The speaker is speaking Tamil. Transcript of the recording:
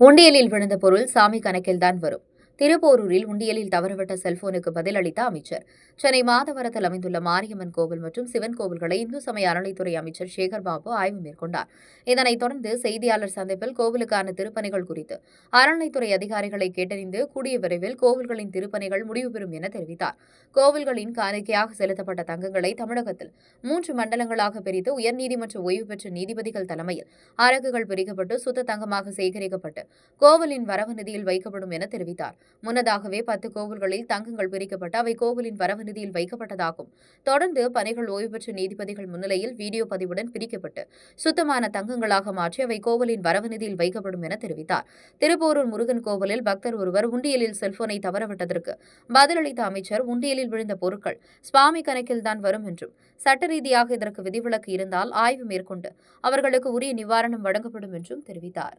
உண்டியலில் விழுந்த பொருள் சாமி கணக்கில்தான் வரும். திருப்போரூரில் உண்டியலில் தவறவிட்ட செல்போனுக்கு பதிலளித்த அமைச்சர். சென்னை மாதவரத்தில் அமைந்துள்ள மாரியம்மன் கோவில் மற்றும் சிவன் கோவில்களை இந்து சமய அறநிலைத்துறை அமைச்சர் சேகர்பாபு ஆய்வு மேற்கொண்டார். இதனைத் தொடர்ந்து செய்தியாளர் சந்திப்பில் கோவிலுக்கான திருப்பணிகள் குறித்து அறநிலைத்துறை அதிகாரிகளை கேட்டறிந்து கூடிய விரைவில் கோவில்களின் திருப்பணிகள் முடிவு பெறும் என தெரிவித்தார். கோவில்களின் காணிக்கையாக செலுத்தப்பட்ட தங்கங்களை தமிழகத்தில் மூன்று மண்டலங்களாக பிரித்து உயர்நீதிமன்ற ஓய்வு பெற்ற நீதிபதிகள் தலைமையில் அரங்குகள் பிரிக்கப்பட்டு சுத்த தங்கமாக சேகரிக்கப்பட்டு கோவிலின் வரவு நிதியில் வைக்கப்படும் என தெரிவித்தார். முன்னதாகவே பத்து கோவில்களில் தங்கங்கள் பிரிக்கப்பட்டு அவை கோவிலின் வரவு நிதியில் வைக்கப்பட்டதாகும். தொடர்ந்து பணிகள் ஓய்வு பெற்ற நீதிபதிகள் முன்னிலையில் வீடியோ பதிவுடன் பிரிக்கப்பட்டு சுத்தமான தங்கங்களாக மாற்றி அவை கோவிலின் வரவு நிதியில் வைக்கப்படும் என தெரிவித்தார். திருப்போரூர் முருகன் கோவிலில் பக்தர் ஒருவர் உண்டியலில் செல்போனை தவறவிட்டதற்கு பதிலளித்த அமைச்சர் உண்டியலில் விழுந்த பொருட்கள் சுவாமி கணக்கில்தான் வரும் என்றும் சட்ட ரீதியாக இதற்கு விதிவிலக்கு இருந்தால் ஆய்வு மேற்கொண்டு அவர்களுக்கு உரிய நிவாரணம் வழங்கப்படும் என்றும் தெரிவித்தார்.